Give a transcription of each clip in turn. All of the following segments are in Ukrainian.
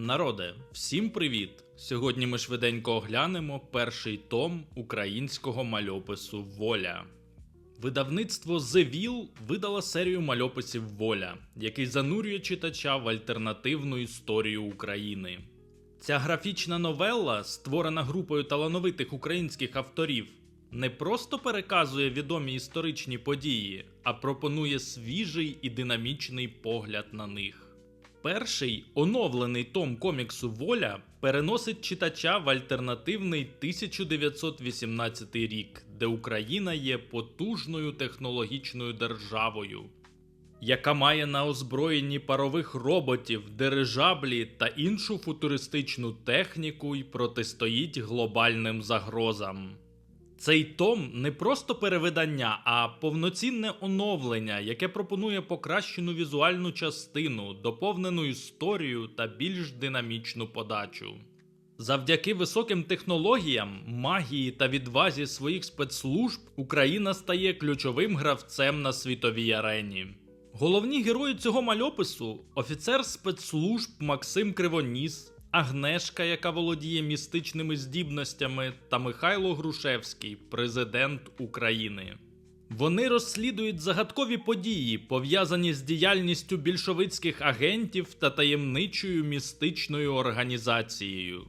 Народе, всім привіт! Сьогодні ми швиденько оглянемо перший том українського мальопису Воля. Видавництво The Will видало серію мальописів Воля, який занурює читача в альтернативну історію України. Ця графічна новелла, створена групою талановитих українських авторів, не просто переказує відомі історичні події, а пропонує свіжий і динамічний погляд на них. Перший оновлений том коміксу Воля переносить читача в альтернативний 1918 рік, де Україна є потужною технологічною державою, яка має на озброєнні парових роботів, дирижаблі та іншу футуристичну техніку і протистоїть глобальним загрозам. Цей том не просто перевидання, а повноцінне оновлення, яке пропонує покращену візуальну частину, доповнену історію та більш динамічну подачу. Завдяки високим технологіям, магії та відвазі своїх спецслужб Україна стає ключовим гравцем на світовій арені. Головні герої цього мальопису офіцер спецслужб Максим Кривоніс, Агнешка, яка володіє містичними здібностями, та Михайло Грушевський, президент України. Вони розслідують загадкові події, пов'язані з діяльністю більшовицьких агентів та таємничою містичною організацією.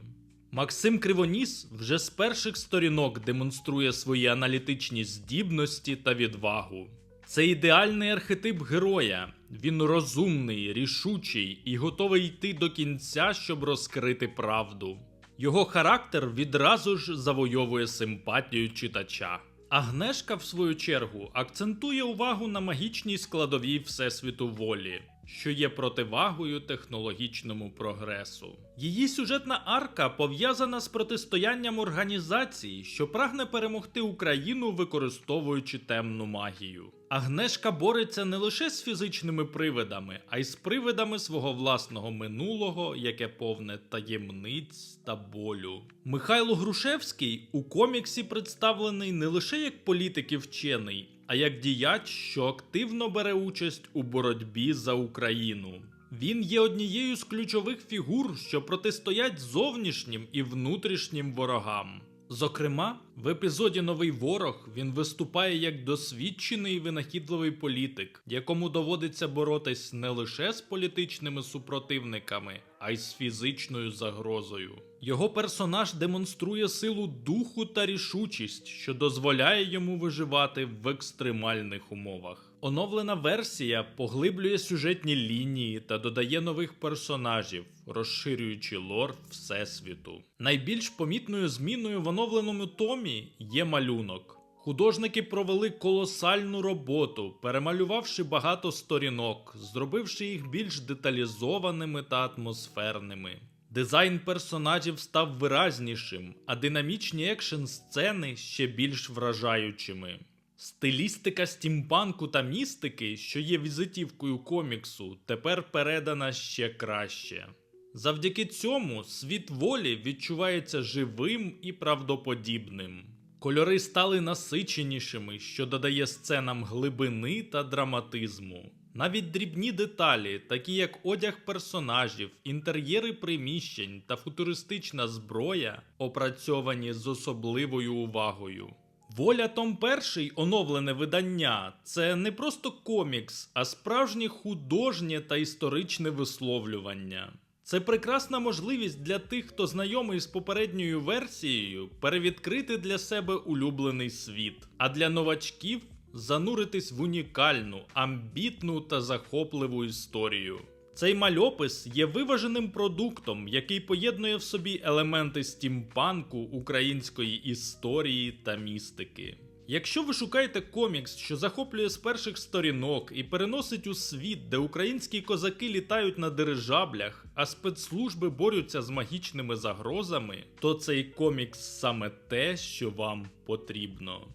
Максим Кривоніс вже з перших сторінок демонструє свої аналітичні здібності та відвагу. Це ідеальний архетип героя. Він розумний, рішучий і готовий йти до кінця, щоб розкрити правду. Його характер відразу ж завойовує симпатію читача. Агнешка, в свою чергу, акцентує увагу на магічній складовій Всесвіту волі, що є противагою технологічному прогресу. Її сюжетна арка пов'язана з протистоянням організації, що прагне перемогти Україну, використовуючи темну магію. Агнешка бореться не лише з фізичними привидами, а й з привидами свого власного минулого, яке повне таємниць та болю. Михайло Грушевський у коміксі представлений не лише як політик і вчений, а як діяч, що активно бере участь у боротьбі за Україну. Він є однією з ключових фігур, що протистоять зовнішнім і внутрішнім ворогам. Зокрема, в епізоді Новий ворог він виступає як досвідчений винахідливий політик, якому доводиться боротись не лише з політичними супротивниками, а й з фізичною загрозою. Його персонаж демонструє силу духу та рішучість, що дозволяє йому виживати в екстремальних умовах. Оновлена версія поглиблює сюжетні лінії та додає нових персонажів, розширюючи лор Всесвіту. Найбільш помітною зміною в оновленому томі є малюнок. Художники провели колосальну роботу, перемалювавши багато сторінок, зробивши їх більш деталізованими та атмосферними. Дизайн персонажів став виразнішим, а динамічні екшн сцени ще більш вражаючими. Стилістика стімпанку та містики, що є візитівкою коміксу, тепер передана ще краще. Завдяки цьому світ волі відчувається живим і правдоподібним. Кольори стали насиченішими, що додає сценам глибини та драматизму. Навіть дрібні деталі, такі як одяг персонажів, інтер'єри приміщень та футуристична зброя, опрацьовані з особливою увагою. Воля Том Перший оновлене видання це не просто комікс, а справжнє художнє та історичне висловлювання. Це прекрасна можливість для тих, хто знайомий з попередньою версією, перевідкрити для себе улюблений світ, а для новачків зануритись в унікальну, амбітну та захопливу історію. Цей мальопис є виваженим продуктом, який поєднує в собі елементи стімпанку, української історії та містики. Якщо ви шукаєте комікс, що захоплює з перших сторінок і переносить у світ, де українські козаки літають на дирижаблях, а спецслужби борються з магічними загрозами, то цей комікс саме те, що вам потрібно.